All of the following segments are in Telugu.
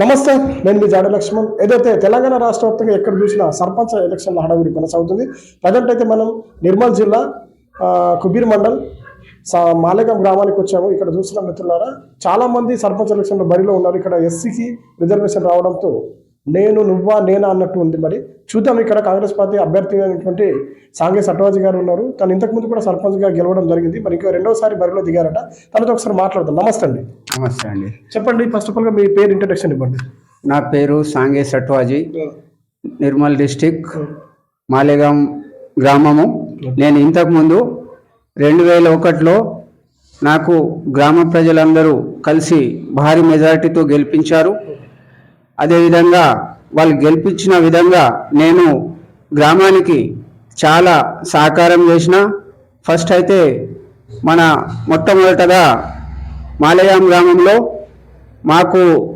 నమస్తే నేను మీ జాడ లక్ష్మణ్. ఏదైతే తెలంగాణ రాష్ట్ర వ్యాప్తంగా ఎక్కడ చూసినా సర్పంచ్ ఎలక్షన్ల హడావిడి కొనసాగుతుంది. ప్రజెంట్ అయితే మనం నిర్మల్ జిల్లా కుబీర్ మండల్ సా- మాలేగాం గ్రామానికి వచ్చాము. ఇక్కడ చూసిన మిత్రులారా చాలా మంది సర్పంచ్ ఎలక్షన్లో బరిలో ఉన్నారు. ఇక్కడ ఎస్సీకి రిజర్వేషన్ రావడంతో నేను నువ్వా నేనా అన్నట్టు ఉంది మరి. చూద్దాం ఇక్కడ కాంగ్రెస్ పార్టీ అభ్యర్థి అయినటువంటి సాంగే సట్వాజీ గారు ఉన్నారు. తను ఇంతకుముందు కూడా సర్పంచ్గా గెలవడం జరిగింది. మరి ఇంకా రెండోసారి బరిలో దిగారట. తనతో ఒకసారి మాట్లాడదాం. నమస్తే అండి. నమస్తే అండి. చెప్పండి ఫస్ట్ ఆఫ్ ఆల్గా మీ పేరు ఇంట్రడక్షన్ ఇవ్వండి. నా పేరు సాంగే సట్వాజీ నిర్మల్ డిస్టిక్. మాలేగాం గ్రామము. నేను ఇంతకుముందు రెండు వేల ఒకటిలో నాకు గ్రామ ప్రజలందరూ కలిసి భారీ మెజారిటీతో గెలిపించారు. అదేవిధంగా వాళ్ళు గెలిపించిన విధంగా నేను గ్రామానికి చాలా సహకారం చేసిన ఫస్ట్ అయితే మన మొట్టమొదటగా మాలయాం గ్రామంలో మాకు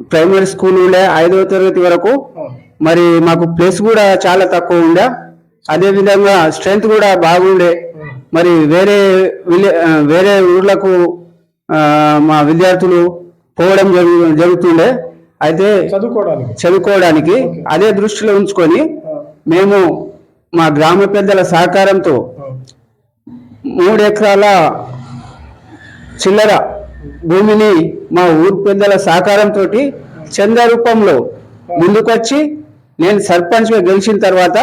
ప్రైమరీ స్కూల్ ఉండే ఐదవ తరగతి వరకు. మరి మాకు ప్లేస్ కూడా చాలా తక్కువ ఉండే. అదే విధంగా స్ట్రెంత్ కూడా బాగుండే. మరి వేరే విలే- వేరే ఊర్లకు మా విద్యార్థులు పోవడం జరుగు జరుగుతుండే. అయితే చదువుకోవడానికి. అదే దృష్టిలో ఉంచుకొని మేము మా గ్రామ పెద్దల సహకారంతో మూడు ఎకరాల చిల్లర భూమిని మా ఊరు పెద్దల సహకారంతో చంద రూపంలో ముందుకొచ్చి నేను సర్పంచ్గా గెలిచిన తర్వాత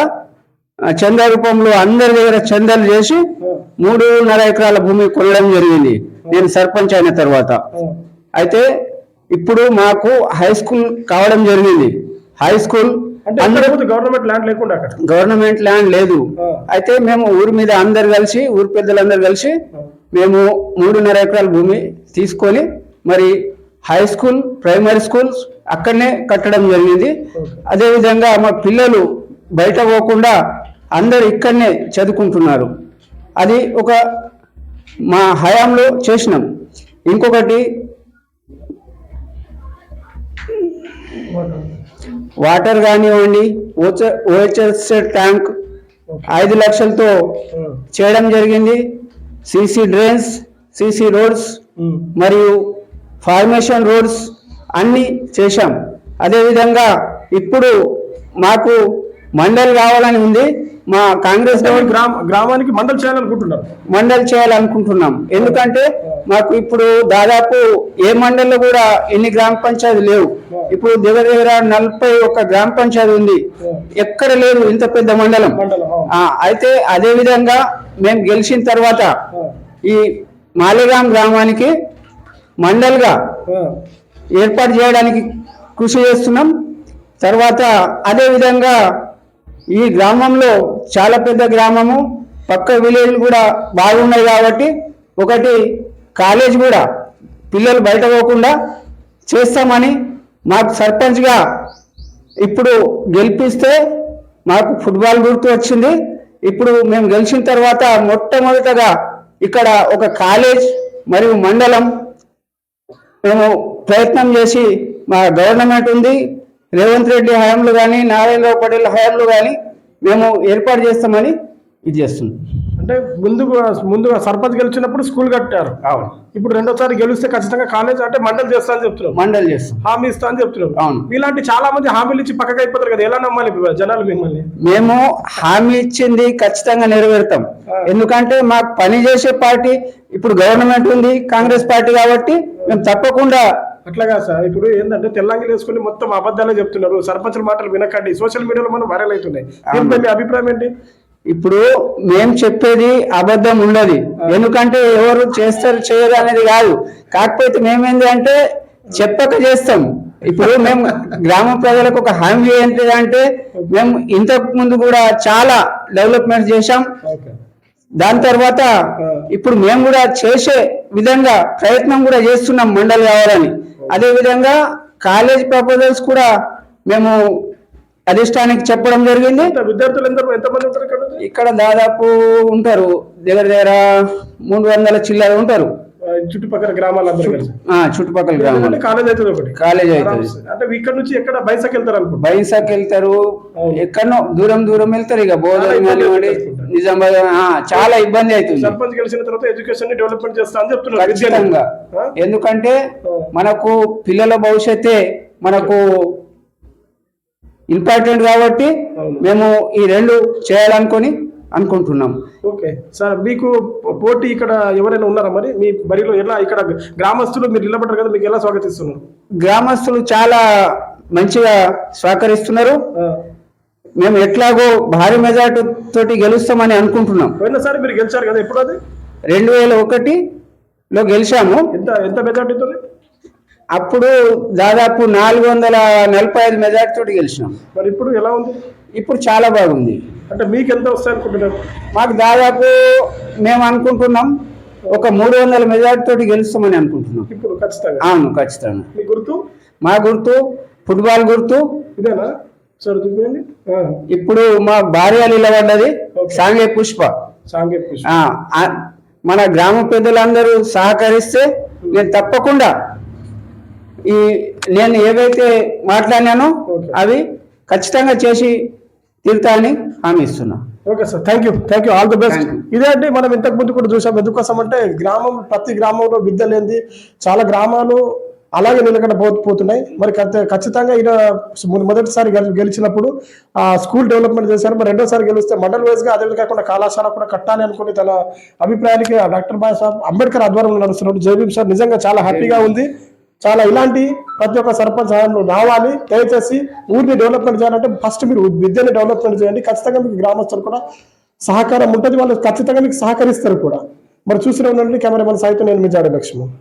చంద రూపంలో అందరి దగ్గర చందాలు చేసి మూడున్నర ఎకరాల భూమి కొనడం జరిగింది. నేను సర్పంచ్ అయిన తర్వాత. అయితే ఇప్పుడు మాకు హై స్కూల్ కావడం జరిగింది. హై స్కూల్ గవర్నమెంట్ ల్యాండ్ లేకుండా గవర్నమెంట్ ల్యాండ్ లేదు. అయితే మేము ఊరి మీద అందరు కలిసి ఊరి పెద్దలందరూ కలిసి మేము మూడున్నర ఎకరాల భూమి తీసుకొని మరి హై స్కూల్ ప్రైమరీ స్కూల్ అక్కడనే కట్టడం జరిగింది. అదేవిధంగా మా పిల్లలు బయట పోకుండా అందరు ఇక్కడనే చదువుకుంటున్నారు. అది ఒక మా హయాంలో చేసినాం. ఇంకొకటి వాటర్ కానివ్వండి ఓహెచ్ఎస్ ట్యాంక్ ఐదు లక్షలతో చేయడం జరిగింది. సీసీ డ్రైన్స్ సీసీ రోడ్స్ మరియు ఫార్మేషన్ రోడ్స్ అన్ని చేశాం. అదేవిధంగా ఇప్పుడు మాకు మండల్ కావాలని ఉంది. మా కాంగ్రెస్ గ్రామానికి మండలి చేయాలనుకుంటున్నారు. మండల్ చేయాలనుకుంటున్నాం. ఎందుకంటే మాకు ఇప్పుడు దాదాపు ఏ మండల్లో కూడా ఎన్ని గ్రామ పంచాయతీ లేవు. ఇప్పుడు దగ్గర దగ్గర నలభై ఒక్క గ్రామ పంచాయతీ ఉంది. ఎక్కడ లేదు ఇంత పెద్ద మండలం. అయితే అదే విధంగా మేము గెలిచిన తర్వాత. ఈ మాలేగాం గ్రామానికి మండల్గా. ఏర్పాటు చేయడానికి కృషి చేస్తున్నాం. తర్వాత అదే విధంగా ఈ గ్రామంలో చాలా పెద్ద గ్రామము. పక్క విలేజ్లు కూడా బాగున్నాయి కాబట్టి ఒకటి కాలేజ్ కూడా పిల్లలు బయట పోకుండా చేస్తామని మాకు సర్పంచ్గా ఇప్పుడు గెలిపిస్తే మాకు ఫుట్బాల్ గుర్తు వచ్చింది. ఇప్పుడు మేము గెలిచిన తర్వాత మొట్టమొదటగా ఇక్కడ ఒక కాలేజ్ మరియు మండలం మేము ప్రయత్నం చేసి మా గవర్నమెంట్ ఉంది. రేవంత్ రెడ్డి హయాంలో కానీ నారాయణరావు పటేల్ హయాంలో కానీ మేము ఏర్పాటు చేస్తామని ఇది చేస్తున్నాం అంటే ముందుగా ముందుగా సర్పంచ్ గెలిచినప్పుడు స్కూల్ కట్టారు. అవును. ఇప్పుడు రెండోసారి గెలిస్తే ఖచ్చితంగా కాలేజ్ అంటే మండలి చేస్తా అని చెప్తున్నారు. మండలి చేస్తాం. హామీ ఇస్తా అని చెప్తున్నారు. అవును. ఇలాంటి చాలా మంది హామీలు ఇచ్చి పక్కకి అయిపోతారు కదా ఎలా నమ్మాలి జనాలు మిమ్మల్ని? మేము హామీ ఇచ్చింది ఖచ్చితంగా నెరవేరుతాం. ఎందుకంటే మాకు పని చేసే పార్టీ ఇప్పుడు గవర్నమెంట్ ఉంది కాంగ్రెస్ పార్టీ కాబట్టి మేము తప్పకుండా అట్లాగా సార్. ఇప్పుడు ఏంటంటే తెల్లంగిలు వేసుకుని మొత్తం అబద్ధాలే చెప్తున్నారు. సర్పంచుల మాటలు వినకండి. సోషల్ మీడియాలో మనం వైరల్ అవుతున్నాయి. దీనిపై మీ అభిప్రాయం ఏంటి? ఇప్పుడు మేము చెప్పేది అబద్ధం ఉండదు. ఎందుకంటే ఎవరు చేస్తారు చేయరు అనేది కాదు. కాకపోతే మేమేంది అంటే చెప్పక చేస్తాం. ఇప్పుడు మేము గ్రామ ప్రజలకు ఒక హామీ ఏంటి అంటే మేము ఇంతకు ముందు కూడా చాలా డెవలప్మెంట్ చేశాం. దాని తర్వాత ఇప్పుడు మేము కూడా చేసే విధంగా ప్రయత్నం కూడా చేస్తున్నాం మండలి కావాలని. అదే విధంగా కాలేజ్ ప్రపోజల్స్ కూడా మేము అధిష్టానికి చెప్పడం జరిగింది. విద్యార్థులు ఎంత ఎంతమంది ఉంటారు ఇక్కడ ఇక్కడ దాదాపు ఉంటారు దగ్గర దగ్గర మూడు వందల చిల్లర ఉంటారు. చుట్టుపక్కల ఆ చుట్టుపక్కల గ్రామాలు. కాలేజ్ అవుతుంది ఒకటి. కాలేజ్ అవుతుంది. అంటే ఇక్కడ నుంచి ఎక్కడ బైసకి వెళ్తారు అనుకుంటా బైసాకి వెళ్తారు. ఎక్కడనో దూరం దూరం వెళ్తారు ఇక. బోధన. నిజామాబాద్ చాలా ఇబ్బంది అవుతుంది. సర్పంచ్ గెలిచిన తర్వాత ఎడ్యుకేషన్ని డెవలప్మెంట్ చేస్తా అని చెప్తున్నారు? ఎందుకంటే. మనకు పిల్లల భవిష్యత్తే మనకు ఇంపార్టెంట్ కాబట్టి. మేము ఈ రెండు చేయాలనుకొని అనుకుంటున్నాం. ఓకే. సార్ మీకు పోటీ ఇక్కడ ఎవరైనా ఉన్నారా మరి? మీ బరిలో ఎలా ఇక్కడ గ్రామస్తులు మీరు నిలబడ్డారు కదా మీకు ఎలా స్వాగతిస్తున్నారు? గ్రామస్తులు చాలా మంచిగా సహకరిస్తున్నారు మేము ఎట్లాగో భారీ మెజార్టీ తోటి గెలుస్తామని అనుకుంటున్నాం. పోయినసారి మీరు గెలిచారు కదా ఎప్పుడు అది? రెండు వేల ఒకటిలో గెలిచాము. ఎంత ఎంత మెజార్టీతో అప్పుడు దాదాపు నాలుగు వందల నలభై ఐదు మెజార్టీ తోటి గెలిచినాం. మరి ఇప్పుడు ఎలా ఉంది? ఇప్పుడు చాలా బాగుంది. అంటే మీకు ఎంత వస్తాయి అనుకుంటున్నారు? మాకు దాదాపు మేము అనుకుంటున్నాం ఒక మూడు వందల మెజార్టీ తోటి గెలుస్తామని అనుకుంటున్నాం. ఇప్పుడు ఖచ్చితంగా. అవును ఖచ్చితంగా. మీ గుర్తు? మా గుర్తు ఫుట్బాల్ గుర్తు. ఇదేనా? సార్ చూపించండి. ఇప్పుడు మా భార్య నిలబడ్డది సాంగే పుష్ప. ఆ, ఆ, మన గ్రామ పెద్దలందరూ సహకరిస్తే నేను తప్పకుండా ఈ నేను ఏవైతే మాట్లాడినానో. అవి ఖచ్చితంగా చేసి తీరుతా అని హామీ ఇస్తున్నా. Okay sir thank you thank you all the best. ఇదే అండి మనం ఇంతకు ముందు కూడా చూసాం. ఎందుకోసం అంటే గ్రామం ప్రతి గ్రామంలో విద్య లేనిది చాలా గ్రామాలు అలాగే నిలకడపోతున్నాయి మరి ఖచ్చ- ఖచ్చితంగా ఈయన మొదటిసారి గెలి- గెలిచినప్పుడు ఆ స్కూల్ డెవలప్మెంట్ చేశారు. మరి రెండోసారి గెలిస్తే మండల్ వైజ్గా అదే కాకుండా కళాశాల కూడా కట్టాలి అనుకుని తన అభిప్రాయానికి డాక్టర్ బాబాసాహెబ్ అంబేద్కర్ ఆధ్వర్యంలో నడుస్తున్నాడు జయభీమ్ సార్ నిజంగా చాలా హ్యాపీగా ఉంది. చాలా ఇలాంటి ప్రతి ఒక్క సర్పంచ్ సహాయంలో రావాలి. దయచేసి ఊరిని డెవలప్మెంట్ చేయాలంటే ఫస్ట్ మీరు విద్యని డెవలప్మెంట్ చేయండి. ఖచ్చితంగా మీకు గ్రామస్తులు కూడా సహకారం ఉంటుంది. వాళ్ళు ఖచ్చితంగా మీకు సహకరిస్తారు కూడా. మరి చూసిన ఉండండి కెమెరామెన్ సైతం నేను మీ జాడ లక్ష్మణ్